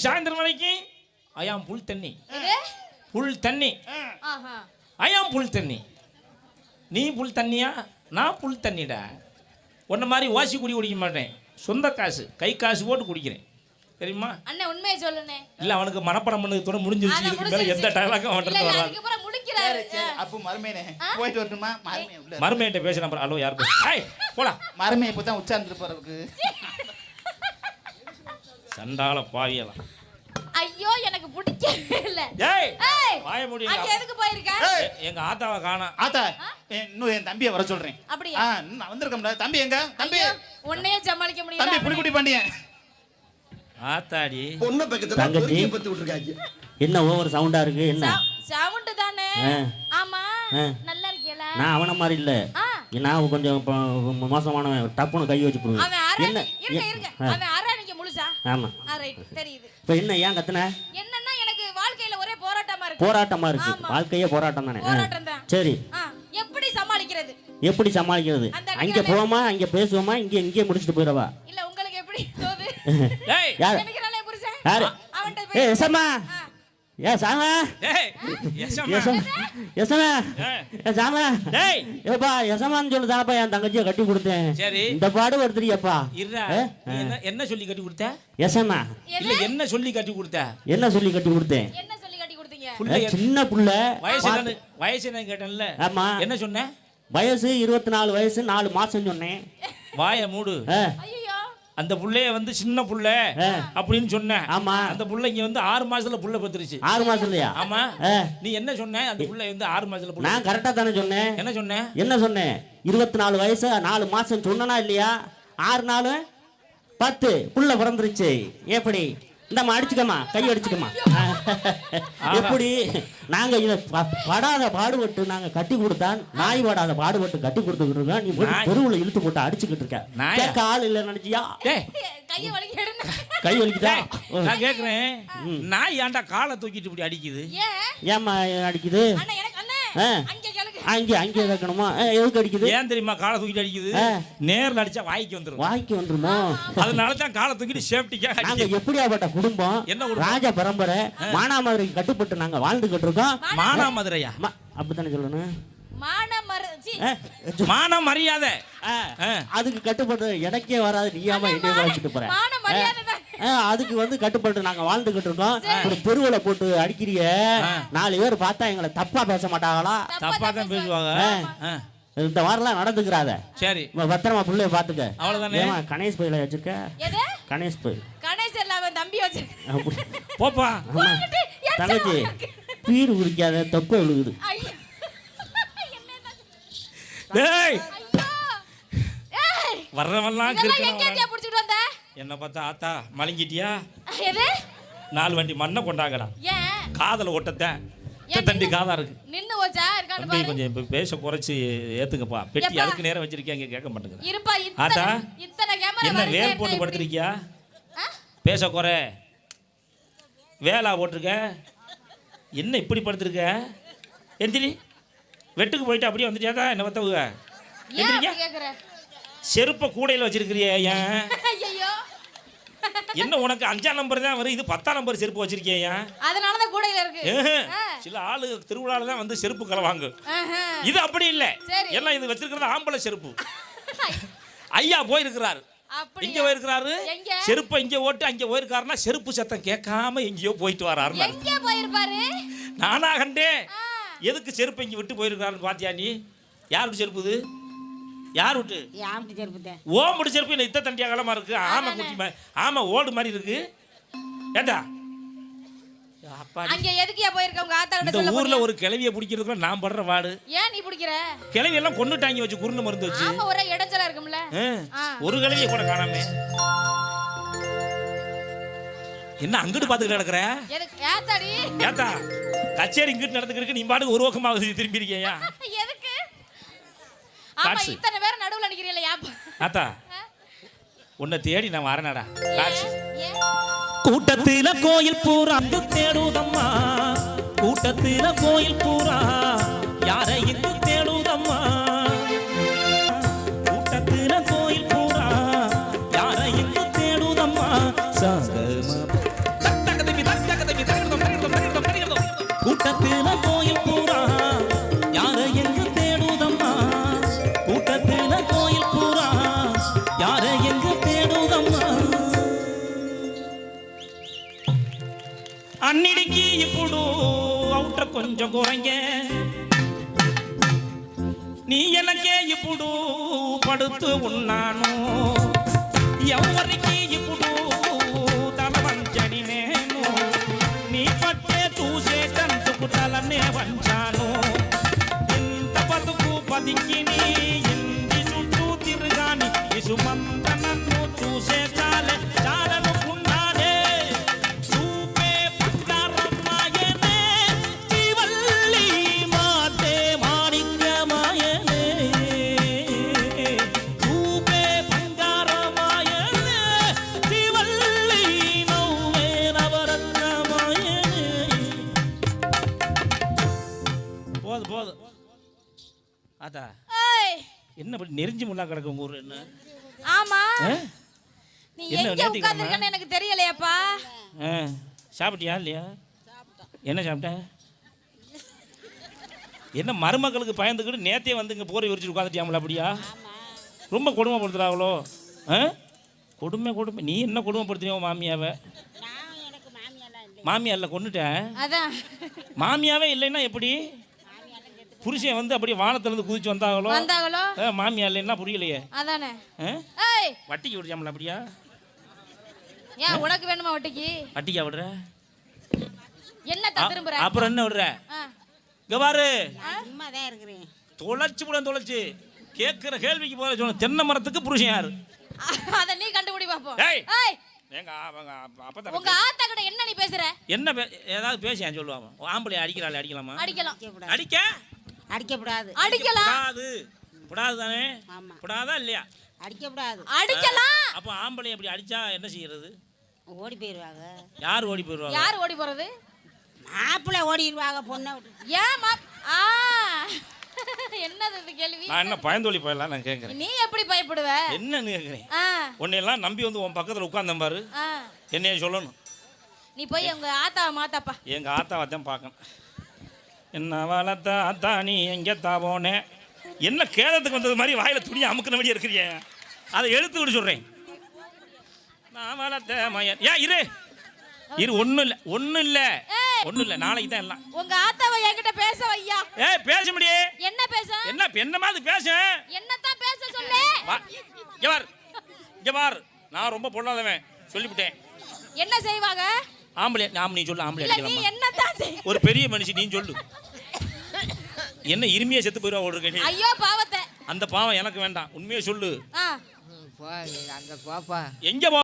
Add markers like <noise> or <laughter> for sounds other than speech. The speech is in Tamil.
சாயந்தரம் வரைக்கும் ஐயாம் புல் தண்ணி இது புல் தண்ணி ஆஹா. ஐயாம் புல் தண்ணி நீ புல் தண்ணியா நான் புல் தண்ணிடா உன்ன மாதிரி ஓசி குடி குடிக்க மாட்டேன். சொந்த காசு. கை காசு போட்டு குடிக்கிறேன். தெரியுமா? அண்ணே உண்மையை சொல்லுனே இல்லை அவனுக்கு மனப்படம் பண்ணது துணை முடிஞ்சிருச்சு. இதுக்கு மேலே எந்த. டயலாக்கும் இல்ல, அவன்கிட்ட முடிக்கிறாரு. சரி சரி. அப்போ மருமையனே போயிட்டு வரட்டுமா மருமையை உள்ள மருமையிட்ட பேசுகிறேன் அப்புறம் ஹலோ யார் பேச ஐய் போடா மருமையை இப்போ தான் உச்சார்ந்து போறதுக்கு சண்டால பாவியலாம் ஐயோ எனக்கு பிடிக்கவே இல்ல. ஏய் வாய அங்க முடியும் எதுக்கு போயிருக்க? எங்க ஆத்தாவை காணோம் ஆத்தா இன்னும் என் தம்பியை வர சொல்றேன். அப்படியா? நான் வந்திருக்கோம்ல தம்பி எங்க? தம்பி. உன்னையே சமாளிக்க தம்பி முடியல புலிக்குட்டி பாண்டியன் ஆத்தாடி. பொண்ணை பக்கத்துல தங்கச்சி. பத்து விட்டுருக்காங்க. என்ன ஓவர் சவுண்டா இருக்கு? என்ன? சவுண்ட் தானே. ஆமா. நல்லா இருக்கீல நான் அவன மாதிரி இல்ல. நான் கொஞ்சம் மோசமானவன். டப்புன்னு கை வச்சு போடுவேன். என்ன? இருக்க இருக்க ஆ, அவன் ஆமா. ஆ ரைட் தெரியுது. இப்போ என்ன ஏன் கத்துன? என்னன்னா எனக்கு வாழ்க்கையில ஒரே போராட்டமா இருக்கு. போராட்டமா இருக்கு. வாழ்க்கையே போராட்டம் தானே. சரி. எப்படி சமாளிக்கிறது? எப்படி சமாளிக்கிறது? அங்க போவோமா அங்க பேசுவோமா இங்க இங்கே முடிச்சுட்டு போயிடவா? இல்ல உங்களுக்கு எப்படி <laughs> யார்? யாரு ஏ எசம்மா. ஏ சாமா. எசம். ஏ சாமா ஏப்பா எசமான்னு சொல்லுதாப்பா என் தங்கச்சியை கட்டி கொடுத்தேன். சரி. இந்த பாடு வருதுறியப்பா. என்ன என்ன சொல்லி கட்டி கொடுத்த? எசமா இல்ல என்ன சொல்லி கட்டி கொடுத்த? என்ன சொல்லி கட்டி கொடுத்தேன்? சொல்லி சின்ன புள்ள. வயசு வயசு என்ன கேட்டேன்ல. ஆமா. என்ன சொன்ன? வயசு இருபத்தி நாலு வயசு நாலு மாசம் சொன்னேன். வாய மூடு. அந்த புள்ளைய வந்து சின்ன புள்ள. அப்படின்னு சொன்னேன் ஆமா. அந்த புள்ளைங்க வந்து ஆறு மாசத்துல புள்ள பத்துருச்சு. ஆறு மாசம் இல்லையா ஆமா. நீ என்ன சொன்ன? அந்த புள்ள வந்து ஆறு மாசத்துல புள்ள நான் கரெக்டா தானே சொன்னேன் என்ன சொன்ன? என்ன சொன்னேன் இருபத்தி நாலு வயசு நாலு மாசம் சொன்னனா இல்லையா? ஆறு நாலு பத்து. புள்ள பிறந்துருச்சு. எப்படி? இந்தம்மா அடிச்சுக்கம்மா கை அடிச்சுக்கம்மா. எப்படி? நாங்க இத படாத பாடுபட்டு நாங்க கட்டி கொடுத்தா நாய் படாத பாடுபட்டு கட்டி கொடுத்துக்கிட்டு இருக்கோம். நீ. தெருவுல இழுத்து போட்டு அடிச்சுக்கிட்டு இருக்க? கேட்க ஆள் இல்ல நினைச்சியா? கை வலிக்குதா? நான் கேக்குறேன். நாய் ஏன்டா காலை தூக்கிட்டு இப்படி அடிக்குது? ஏன்? ஏம்மா அடிக்குது? அங்க அங்கே வைக்கணுமா ஆ, எதுக்கு அடிக்குது? ஏன் தெரியுமா? காலை தூக்கிட்டு அடிக்குது. நேர்ல அடிச்சா வாய்க்கு வந்துரும் வாய்க்கு வந்துருமோ? அதனால தான் காலை தூக்கிட்டு சேஃப்டிக்காக நாங்க எப்படியாப்பட்ட குடும்பம்? என்ன? ராஜ பரம்பரை மானாமதுரைக்கு கட்டுப்பட்டு நாங்க வாழ்ந்துகிட்டு இருக்கோம். மானா மதுரையா ம- அப்படித்தானே சொல்லணும்? மான மரியாதை ஆ, ஆ. அதுக்கு கட்டுப்பட்டு எனக்கே வராது நீயாம என்னைய வச்சுட்டு போற அதுக்கு வந்து கட்டுப்பட்டு நாங்க வாழ்ந்துகிட்டு இருக்கோம். ஒரு தெருவுல போட்டு அடிக்கிறிய. நாலு பேர் பார்த்தா எங்களை தப்பா பேச மாட்டாங்களா? தப்பா தான் பேசுவாங்க. இந்த மாதிரிலாம் நடந்துக்கிறாத. சரி. பத்திரமா பிள்ளைய பாத்துக்க அவ்வளவுதானே? கணேஷ் பையில வச்சிருக்க? எது? கணேஷ் பை கணேசன் அவன் தம்பி வச்சு அப்படி. போப்பா. தங்கச்சி பீர் குடிக்காத தொப்பை விழுகுது டேய் ஐயோ. என்ன பார்த்தா ஆத்தா மலங்கிட்டியா? நாலு வண்டி மண்ணை கொண்டாங்கடா. காதல ஓட்டத்தேன் ஏன் தண்டி காதா இருக்கு. நின்னு வச்சா பாரு. கொஞ்சம் பேச குறைச்சு ஏத்துங்கப்பா. பெட்டி? அதுக்கு நேரம் வச்சிருக்கீங்க கேட்க மாட்டேங்குது. இருப்பா ஆத்தா? இத்தனை இத்தனை கேமரா என்ன வேல் போட்டு ஆ? பேச குறை. வேலா போட்டிருக்க. என்ன இப்படி படுத்திருக்க? எந்திரி. வெட்டுக்கு போயிட்டு அப்படியே வந்துட்டியாதா என்ன ஏன் எந்திரிக்க அப்படி கேக்குற? செருப்பை கூடையில் வச்சிருக்கிறியா ஏன்? <laughs> என்ன உனக்கு அஞ்சாம் நம்பர் தான் வரும்? இது பத்தாம் நம்பர் செருப்பு வச்சிருக்கியா ஏன் அதனாலதான் கூடையில இருக்கு. சில ஆளு திருவிழால தான் வந்து செருப்பு கலவாங்க. இது அப்படி இல்ல. எல்லாம் இது வச்சிருக்கிறது ஆம்பளை செருப்பு. <laughs> ஐயா போயிருக்கிறாரு? இங்க போயிருக்கிறாரு? செருப்பை இங்க ஓட்டு அங்க போயிருக்காருன்னா செருப்பு சத்தம் கேட்காம எங்கேயோ போயிட்டு வராரு போயிருப்பாரு? நானா கண்டேன். ஆ. எதுக்கு செருப்பு இங்க விட்டு போயிருக்காருன்னு பாத்தியா நீ? யார் விட்டு செருப்பு இது? யார் விட்டு? விட்டு செருப்பு என்ன இத்த தண்டி அகலமா இருக்கு? ஆமை குட்டி மாதிரி ஆமை ஓடு மாதிரி இருக்கு. ஏண்டா? அப்பா அங்க எதுக்குயா போயிருக்க? உங்க ஆத்தா கிட்ட இந்த சொல்ல ஊர்ல? ஒரு கிளவியை பிடிக்கிறதுக்குள்ள நான் படுற வாடு. ஏன் நீ பிடிக்கிற? கிளவி எல்லாம் கொண்டுட்டாங்க வச்சு குருணு மருந்து வச்சு. ஆமா ஒரே இடைஞ்சலா இருக்கும்ல. ஒரு கிளவியை கூட காணாமே. என்ன அங்கிட்டு பார்த்துக்கிட்டு கிடக்குற? ஏத்தாடி? ஏத்தா கச்சேரி இங்கிட்டு நடந்துக்கிட்டு நீ பாட்டுக்கு ஒரு பக்கமாக திரும்பி இருக்கியா? <laughs> எதுக்கு? காட்சி. இத்தனை பேர் நடுவுல நிக்கிறீங்களா யாப்பா ஆத்தா உன்னை தேடி நான் வரேனடா. காட்சி கூட்டத்தில கோயில் பூரா தேடுதம்மா. கூட்டத்தில கோயில் பூரா யாரை అన్నిటికీ ఇప్పుడు అవుట కొంచెం కూరంగే నీ ఎనకే ఇప్పుడు పడుతూ ఉన్నాను. ఎవరికి ఇప్పుడు తల వంచని నేను. నీ పట్టే చూసేటందుకు తలనే వంచాను. ఇంత బతుకు పదికిని நெறிஞ்சு முள்ளா கிடக்கு உங்க ஊர் என்ன? ஆமா? நீ என்ன எங்க? உட்கார்ந்திருக்கன்னு எனக்கு தெரியலையாப்பா. ஆ சாப்பிட்டியா இல்லையா? என்ன சாப்பிட்ட? என்ன மருமக்களுக்கு பயந்துக்கிட்டு நேத்தே வந்து இங்கே போரை விரிச்சு உட்காந்துட்டியாமல அப்படியா? ரொம்ப கொடுமைப்படுத்துறாங்களோ ஆ? கொடுமை கொடுமை. நீ என்ன கொடுமைப்படுத்தினியோ மாமியாவை? மாமியா இல்லை கொண்டுட்டேன் அதான். மாமியாவே இல்லைன்னா எப்படி? புருஷன் வந்து அப்படியே வானத்திலிருந்து குதிச்சு வந்தாங்களோ? வந்தாங்களோ? மாமியா இல்லைன்னா புரியலையே? அதானே. வட்டிக்கு விடுச்சாமல அப்படியா? ஏன் உனக்கு வேணுமா வட்டிக்கு? வட்டிக்கா விடுற? என்னத்த திரும்புற? அப்புறம் என்ன விடுற. இங்க பாரு. சும்மா தான் இருக்கிறேன். தொலைச்சு கூட தொலைச்சு. கேட்கிற கேள்விக்கு போல சொன்ன தென்னை மரத்துக்கு புருஷன் யாரு? அத நீ கண்டுபிடி பாப்போம். ஏய். எங்க அப்பதான் உங்க ஆத்தா கிட்ட என்ன நீ பேசுற? என்ன பே- ஏதாவது பேசியான் சொல்லுவாங்க. ஆம்பளை அடிக்கிறாள் அடிக்கலாமா? அடிக்கலாம். அடிக்க? அடிக்கக்கூடாது அடிக்கலாம். கூடாது கூடாது தானே ஆமா. கூடாதா இல்லையா? அடிக்கக்கூடாது அடிக்கலாம். அப்போ ஆம்பளை அப்படி அடிச்சா என்ன செய்யறது? ஓடி போயிடுவாங்க. யார் ஓடி போயிடுவாங்க? யார் ஓடி போறது? மாப்பிள்ளை ஓடிடுவாங்க பொண்ணை விட்டு. ஏன் மா ஆ. என்னது இது கேள்வி? நான் என்ன பயந்தோழி போயிடலாம் நான் கேட்குறேன். நீ எப்படி பயப்படுவ? என்னன்னு கேட்குறேன். ஆ. உன்னையெல்லாம் நம்பி வந்து உன் பக்கத்தில் உட்கார்ந்தேன் பாரு. என்னைய சொல்லணும். நீ போய் உங்க ஆத்தாவை மாத்தாப்பா. எங்கள் ஆத்தாவை தான் பார்க்கணும். என்ன வளர்த்த ஆத்தா நீ எங்கேத்தா போனேன் என்ன கேதத்துக்கு வந்தது மாதிரி வாயில் துணி அமுக்கின மாதிரி இருக்கிறிய. அதை எடுத்து விட சொல்கிறேன் நான் வளர்த்த மயன். ஏன் இரு. இரு ஒன்றும் இல்லை ஒன்றும் இல்லை. ஒன்றும் இல்லை நாளைக்கு தான் எல்லாம். உங்க ஆத்தாவை என்கிட்ட பேச வையா. ஏய் பேச முடியே? என்ன பேச? என்ன என்ன மாதிரி பேச? என்னத்தான் பேச சொல்லு. இங்க பார். நான் ரொம்ப பொல்லாதவன் சொல்லிவிட்டேன். என்ன செய்வாங்க? ஆம்பளை ஆம்பளை சொல்லு ஆம்பளை நீ செய் ஒரு பெரிய மனுஷி நீ சொல்லு. என்ன இருமையா செத்து போயிடுவா ஓடுற நீ? ஐயோ பாவத்தை. அந்த பாவம் எனக்கு வேண்டாம். உண்மையை சொல்லு. அங்கே போப்பா. எங்க போ